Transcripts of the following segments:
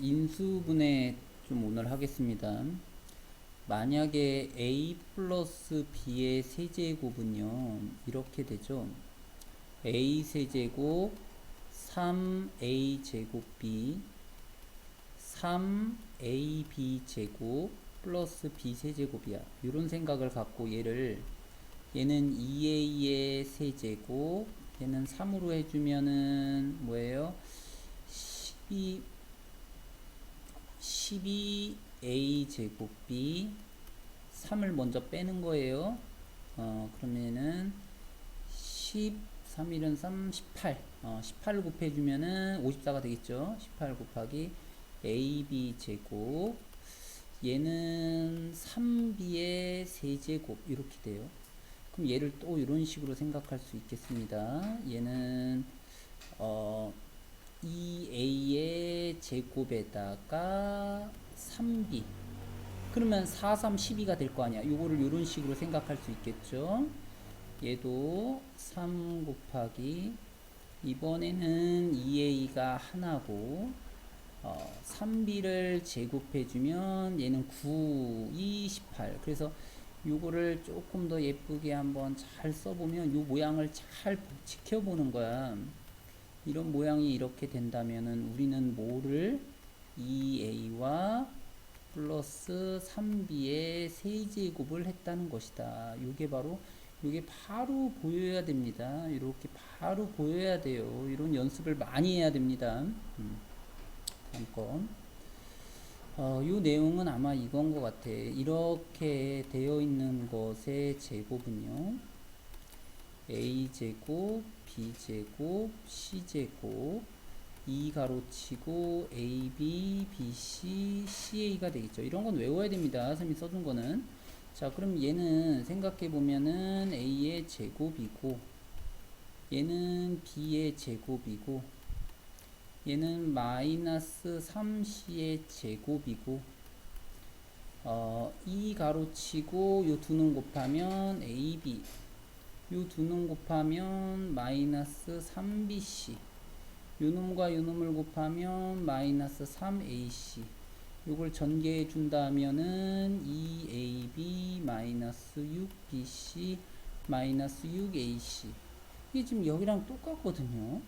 인수분해 좀 오늘 하겠습니다. 만약에 a 플러스 b의 세제곱은요 이렇게 되죠. a 세제곱 3a 제곱 b 3ab 제곱 플러스 b 세제곱이야. 이런 생각을 갖고 얘를 얘는 2a의 세제곱 얘는 3으로 해주면은 뭐예요? 12 12a 제곱 b 3을 먼저 빼는 거예요. 어, 그러면은 10 3일은 3 18 어, 18 곱해주면은 54가 되겠죠. 18 곱하기 ab 제곱 얘는 3b의 세제곱 이렇게 돼요. 그럼 얘를 또 이런 식으로 생각할 수 있겠습니다. 얘는 어 2a의 제곱에다가 3b 그러면 4, 3, 12가 될 거 아니야. 요거를 이런 식으로 생각할 수 있겠죠. 얘도 3 곱하기 이번에는 2a가 하나고 어, 3b를 제곱해주면 얘는 9, 2, 18 그래서 요거를 조금 더 예쁘게 한번 잘 써보면 요 모양을 잘 지켜보는 거야 이런 모양이 이렇게 된다면은 우리는 뭐를 2a와 플러스 3b의 세제곱을 했다는 것이다 요게 바로 요게 바로 보여야 됩니다 이렇게 바로 보여야 돼요 이런 연습을 많이 해야 됩니다 음. 다음 건. 어, 이 내용은 아마 이건 것 같아. 이렇게 되어 있는 것의 제곱은요. a제곱, b제곱, c제곱, 2 가로치고 ab, bc, ca가 되겠죠. 이런 건 외워야 됩니다. 선생님이 써준 거는. 자, 그럼 얘는 생각해 보면은 a의 제곱이고, 얘는 b의 제곱이고, 얘는 마이너스 3c의 제곱이고 어, 2 가로치고 요 두 놈 곱하면 ab 요 두 놈 곱하면 마이너스 3bc 요 놈과 요 놈을 곱하면 마이너스 3ac 요걸 전개해 준다면은 2ab 마이너스 6bc 마이너스 6ac 이게 지금 여기랑 똑같거든요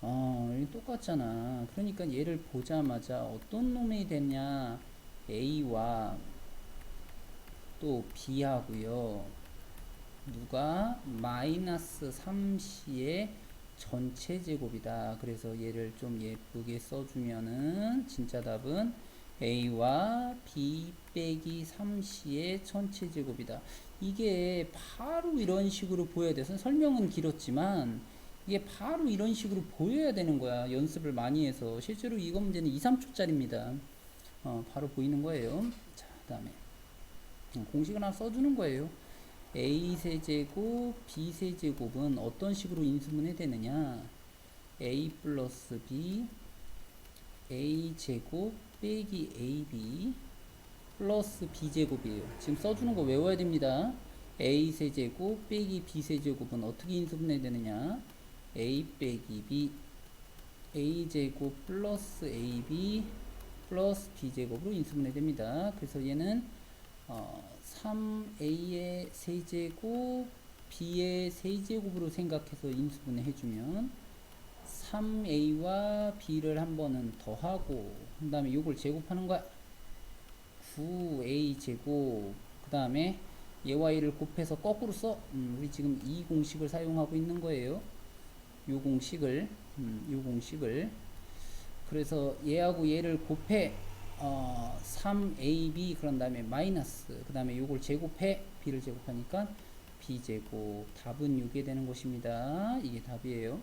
어, 여기 똑같잖아. 그러니까 얘를 보자마자 어떤 놈이 되냐. A와 또 B하고요. 누가 마이너스 3C의 전체 제곱이다. 그래서 얘를 좀 예쁘게 써주면은 진짜 답은 A와 B 빼기 3C의 전체 제곱이다. 이게 바로 이런 식으로 보여야 돼서 설명은 길었지만 이게 바로 이런 식으로 보여야 되는 거야. 연습을 많이 해서. 실제로 이거 문제는 2, 3초짜리입니다. 어, 바로 보이는 거예요. 자, 그 다음에. 공식을 하나 써주는 거예요. A 세제곱, b 세제곱은 어떤 식으로 인수분해 되느냐. a 플러스 b, a 제곱 빼기 ab 플러스 b 제곱이에요. 지금 써주는 거 외워야 됩니다. a 세제곱 빼기 b 세제곱은 어떻게 인수분해 되느냐. a 빼기 b a제곱 플러스 ab 플러스 b제곱으로 인수분해 됩니다. 그래서 얘는 어, 3a의 세제곱 b의 세제곱으로 생각해서 인수분해 해주면 3a와 b를 한 번은 더하고 그 다음에 이걸 제곱하는 거야. 9a 제곱 그 다음에 얘와 얘를 곱해서 거꾸로 써. 음, 우리 지금 이 공식을 사용하고 있는 거예요. 요 공식을 음, 요 공식을. 그래서 얘하고 얘를 곱해 어, 3ab 그런 다음에 마이너스 그 다음에 요걸 제곱해 b를 제곱하니까 b제곱 답은 요게 되는 것입니다. 이게 답이에요.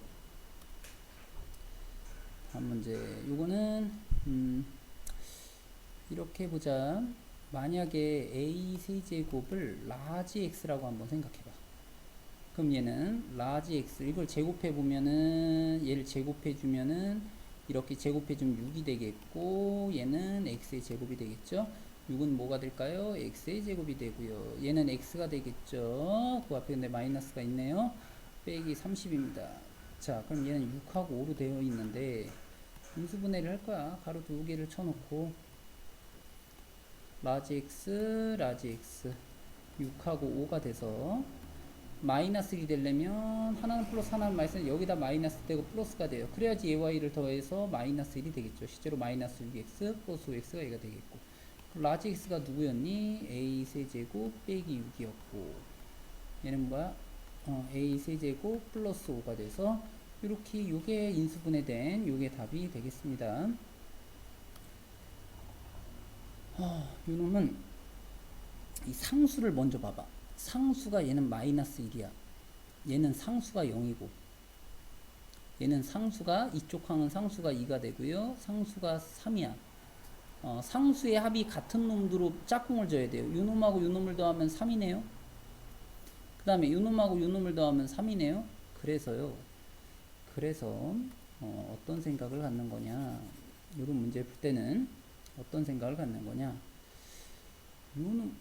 다음 문제. 요거는 음, 이렇게 보자. 만약에 a 세제곱을 라지 x라고 한번 생각해봐. 그럼 얘는 라지 x 이걸 제곱해 보면은 얘를 제곱해 주면은 이렇게 제곱해 주면 6이 되겠고 얘는 x의 제곱이 되겠죠? 6은 뭐가 될까요? x의 제곱이 되고요. 얘는 x가 되겠죠? 그 앞에 근데 마이너스가 있네요. 빼기 30입니다. 자 그럼 얘는 6하고 5로 되어 있는데 인수분해를 할 거야. 가로 두 개를 쳐놓고. 라지 x, 라지 x. 6하고 5가 돼서 마이너스 1이 되려면 하나는 플러스 하나는 마이너스 여기다 마이너스 되고 플러스가 돼요. 그래야지 얘와 얘를 더해서 마이너스 1이 되겠죠. 실제로 마이너스 6x 플러스 5x가 얘가 되겠고 라지 x가 누구였니? a 세제곱 빼기 6이었고 얘는 뭐야? 어, a 세제곱 플러스 5가 돼서 이렇게 요게 인수분해 된 요게 답이 되겠습니다. 아, 요 놈은 이 상수를 먼저 봐봐. 상수가 얘는 마이너스 1이야. 얘는 상수가 0이고 얘는 상수가 이쪽 항은 상수가 2가 되고요. 상수가 3이야. 어, 상수의 합이 같은 놈으로 짝꿍을 져야 돼요. 요 놈하고 요 놈을 더하면 3이네요. 그 다음에 요 놈하고 요 놈을 더하면 3이네요. 그래서요. 그래서 어, 어떤 생각을 갖는 거냐. 이런 문제 풀 때는 어떤 생각을 갖는 거냐. 요 놈,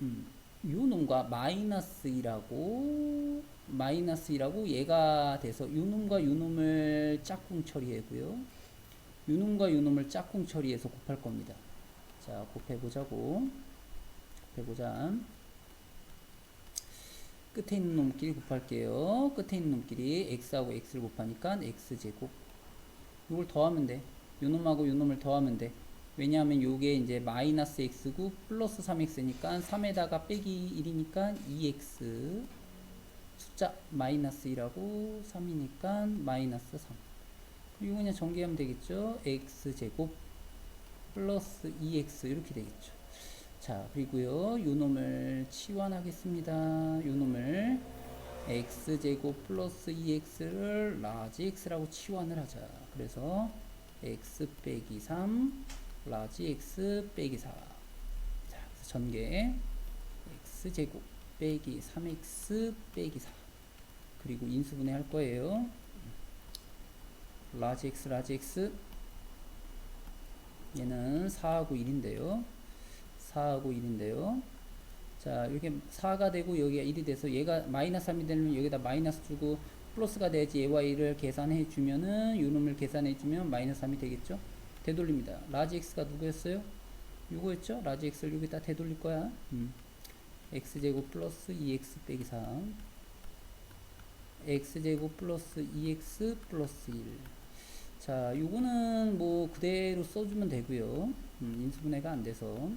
음, 요 놈과 마이너스 2라고 마이너스 2라고 얘가 돼서 요 놈과 요 놈을 짝꿍 처리하고요. 요 놈과 요 놈을 짝꿍 처리해서 곱할 겁니다. 자, 곱해보자고. 곱해보자. 끝에 있는 놈끼리 곱할게요. 끝에 있는 놈끼리 x하고 x를 곱하니까 x제곱. 이걸 더하면 돼. 요 놈하고 요 놈을 더하면 돼. 왜냐하면 요게 이제 마이너스 x고 플러스 3x니까 3에다가 빼기 1이니까 2x 숫자 마이너스 1하고 3이니까 마이너스 3 이거 그냥 전개하면 되겠죠? x제곱 플러스 2x 이렇게 되겠죠. 자 그리고요 요 놈을 치환하겠습니다. 요 놈을 x제곱 플러스 2x를 라지 x라고 치환을 하자. 그래서 x 빼기 3 라지 x 빼기 4 자, 전개. X제곱 빼기 3x 빼기 4 그리고 인수분해 할 거예요. 라지 x 라지 x. 얘는 4하고 1인데요. 4하고 1인데요. 자 이렇게 4가 되고 여기가 1이 돼서 얘가 마이너스 3이 되면 여기다 마이너스 주고 플러스가 돼야지 얘와 얘를 계산해 주면은 요 놈을 계산해 주면 마이너스 3이 되겠죠 되돌립니다 라지 x가 누구였어요 요거였죠 라지 x를 여기다 되돌릴 거야 음. x제곱 플러스 2x 빼기 3 x제곱 플러스 2x 플러스 1 자, 요거는 뭐 그대로 써주면 되고요. 음, 인수분해가 안 돼서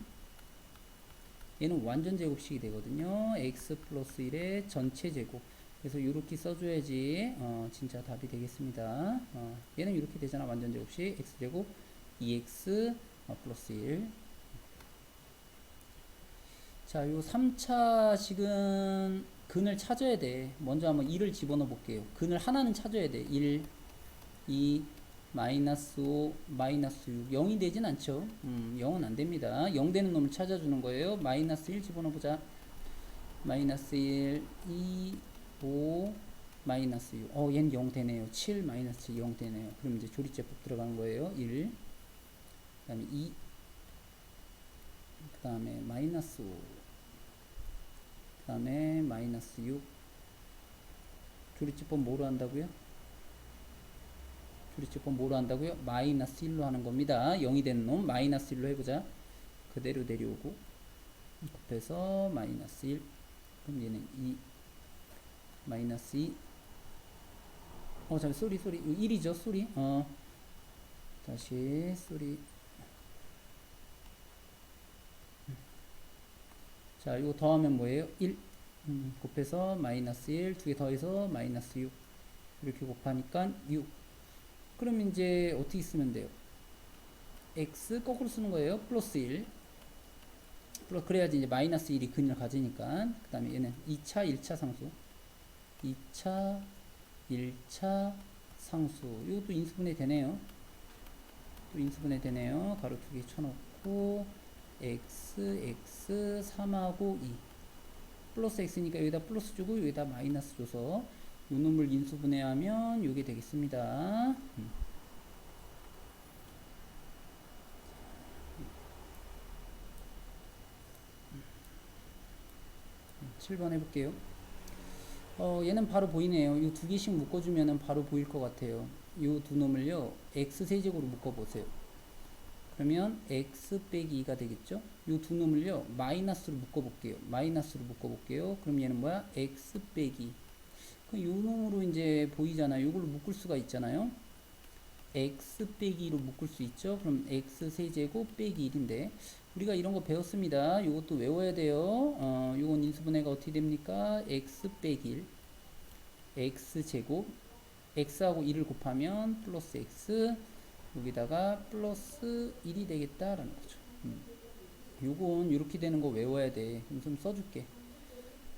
얘는 완전 제곱식이 되거든요. x 플러스 1의 전체 제곱. 그래서 이렇게 써줘야지 어, 진짜 답이 되겠습니다. 어, 얘는 이렇게 되잖아. 완전 제곱식 x 제곱 2x 어, 플러스 1. 자, 요 3차 식은 근을 찾아야 돼. 먼저 한번 1을 집어넣어 볼게요. 근을 하나는 찾아야 돼. 1, 2, 마이너스 5, 마이너스 6. 0이 되진 않죠. 음, 0은 안 됩니다. 0 되는 놈을 찾아주는 거예요. 마이너스 1 집어넣어 보자. 마이너스 1, 2, 5, 마이너스 6. 어, 얘는 0 되네요. 7, 마이너스 0 되네요. 그럼 이제 조리제법 들어가는 거예요. 1, 그 다음에 2, 그 다음에 마이너스 5, 그 다음에 마이너스 6. 조리제법 뭐로 한다고요? 조리제법 뭐로 한다고요? 마이너스 1로 하는 겁니다. 0이 되는 놈 마이너스 1로 해보자. 그대로 내려오고 곱해서 마이너스 1 그럼 얘는 2 마이너스 2 어, 잠 쏘리 쏘리 1이죠 쏘리 어 다시 쏘리 자 이거 더하면 뭐예요? 1 음, 곱해서 마이너스 1 두 개 더해서 마이너스 6 이렇게 곱하니까 6 그럼 이제 어떻게 쓰면 돼요? x 거꾸로 쓰는 거예요. 플러스 1. 플러스 그래야지 이제 마이너스 1이 근을 가지니까. 그 다음에 얘는 2차, 1차 상수. 2차, 1차 상수. 이것도 인수분해 되네요. 또 인수분해 되네요. 가로 두 개 쳐놓고 x, x, 3하고 2. 플러스 x니까 여기다 플러스 주고 여기다 마이너스 줘서 요 놈을 인수분해하면 요게 되겠습니다. 음. 7번 해볼게요. 어, 얘는 바로 보이네요. 이 두 개씩 묶어주면은 바로 보일 것 같아요. 요두 놈을요 x 세제곱으로 묶어 보세요. 그러면 x 빼기 2가 되겠죠? 요두 놈을요 마이너스로 묶어 볼게요. 마이너스로 묶어 볼게요. 그럼 얘는 뭐야? x 빼기. 그요 놈으로 이제 보이잖아요. 요걸로 묶을 수가 있잖아요. x 빼기 2로 묶을 수 있죠. 그럼 x 세제곱 빼기 1인데 우리가 이런 거 배웠습니다. 요것도 외워야 돼요. 어, 요건 인수분해가 어떻게 됩니까? x 빼기 1 x 제곱 x하고 1을 곱하면 플러스 x 여기다가 플러스 1이 되겠다라는 거죠. 음. 요건 이렇게 되는 거 외워야 돼. 그럼 좀 써줄게.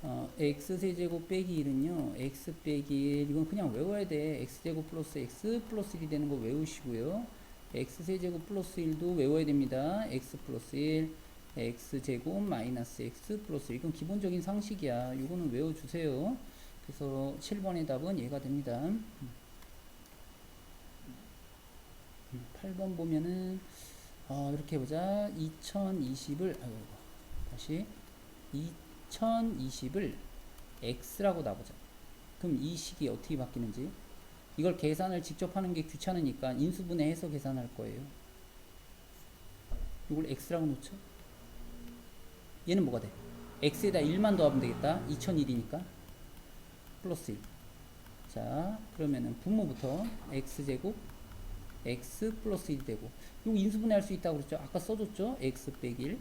어, x 세제곱 빼기 1은요. x 빼기 1 이건 그냥 외워야 돼. x 제곱 플러스 x 플러스 1이 되는 거 외우시고요. x 세제곱 플러스 1도 외워야 됩니다. x 플러스 1 x 제곱 마이너스 x 플러스 1 이건 기본적인 상식이야. 이거는 외워주세요. 그래서 7번의 답은 얘가 됩니다. 음. 8번 보면은 어, 이렇게 해보자. 2020을 아이고, 다시 2020을 x라고 놔보자. 그럼 이 식이 어떻게 바뀌는지 이걸 계산을 직접 하는 게 귀찮으니까 인수분해해서 계산할 거예요. 이걸 x라고 놓죠. 얘는 뭐가 돼? x에다 1만 더하면 되겠다. 2001이니까 플러스 1. 자, 그러면은 분모부터 x제곱 x 플러스 1 되고 이거 인수분해할 수 있다고 그랬죠? 아까 써줬죠? x 빼기 1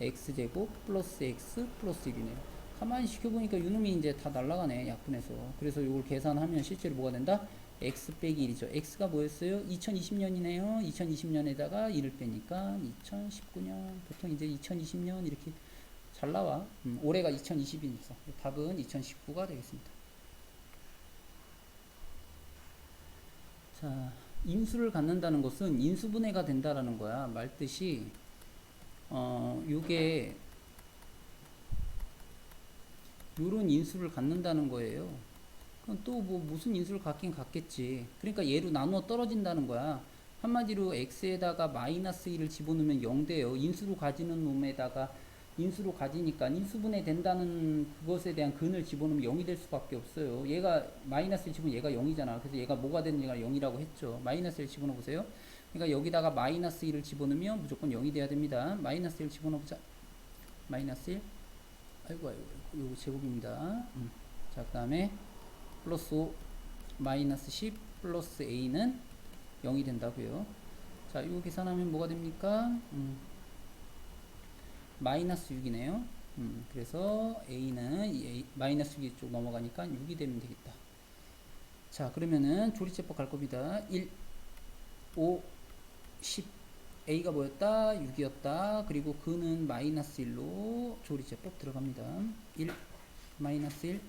x제곱 플러스 x 플러스 1이네요. 가만히 시켜보니까 이놈이 이제 다 날라가네 약분해서 그래서 이걸 계산하면 실제로 뭐가 된다? x 빼기 1이죠. x가 뭐였어요? 2020년이네요. 2020년에다가 1을 빼니까 2019년 보통 이제 2020년 이렇게 잘 나와. 음, 올해가 2020이니까 답은 2019가 되겠습니다. 자, 인수를 갖는다는 것은 인수분해가 된다라는 거야. 말 뜻이 어, 요게 요런 인수를 갖는다는 거예요. 그럼 또 뭐 무슨 인수를 갖긴 갖겠지. 그러니까 얘로 나누어 떨어진다는 거야. 한마디로 x에다가 마이너스 1을 집어넣으면 0 돼요. 인수로 가지는 놈에다가 인수로 가지니까 인수분해 된다는 그것에 대한 근을 집어넣으면 0이 될 수밖에 없어요. 얘가 마이너스를 집으면 얘가 0이잖아. 그래서 얘가 뭐가 되는지가 0이라고 했죠. 마이너스를 집어넣어 보세요. 그러니까 여기다가 마이너스 1을 집어넣으면 무조건 0이 돼야 됩니다. 마이너스 1 집어넣어 보자. 마이너스 1. 아이고 아이고 요거 제곱입니다. 음. 자, 그다음에 플러스 5 마이너스 10 플러스 a는 0이 된다고요. 자, 이거 계산하면 뭐가 됩니까? 음. 마이너스 6이네요. 음, 그래서 a는 이 A, 마이너스 6이 쪽 넘어가니까 6이 되면 되겠다. 자, 그러면은 조리제법 갈 겁니다. 1, 5, 10. a가 뭐였다? 6이었다. 그리고 그는 마이너스 1로 조리제법 들어갑니다. 1, 마이너스 1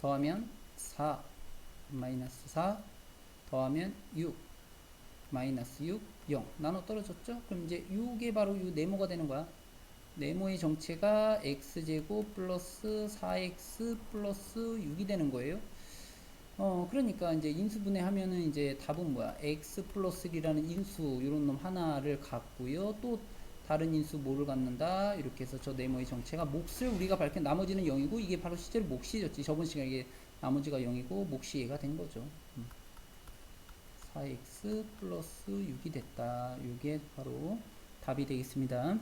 더하면 4, 마이너스 4 더하면 6, 마이너스 6, 0. 나눠 떨어졌죠? 그럼 이제 6이 바로 이 네모가 되는 거야. 네모의 정체가 x제곱 플러스 4x 플러스 6이 되는 거예요. 어, 그러니까 이제 인수분해 하면은 이제 답은 뭐야? x 플러스 1이라는 인수, 이런 놈 하나를 갖고요. 또 다른 인수 뭐를 갖는다? 이렇게 해서 저 네모의 정체가 몫을 우리가 밝힌 나머지는 0이고 이게 바로 실제로 몫이었지. 저번 시간에 이게 나머지가 0이고 몫이 얘가 된 거죠. 음. 4x 플러스 6이 됐다. 이게 바로 답이 되겠습니다.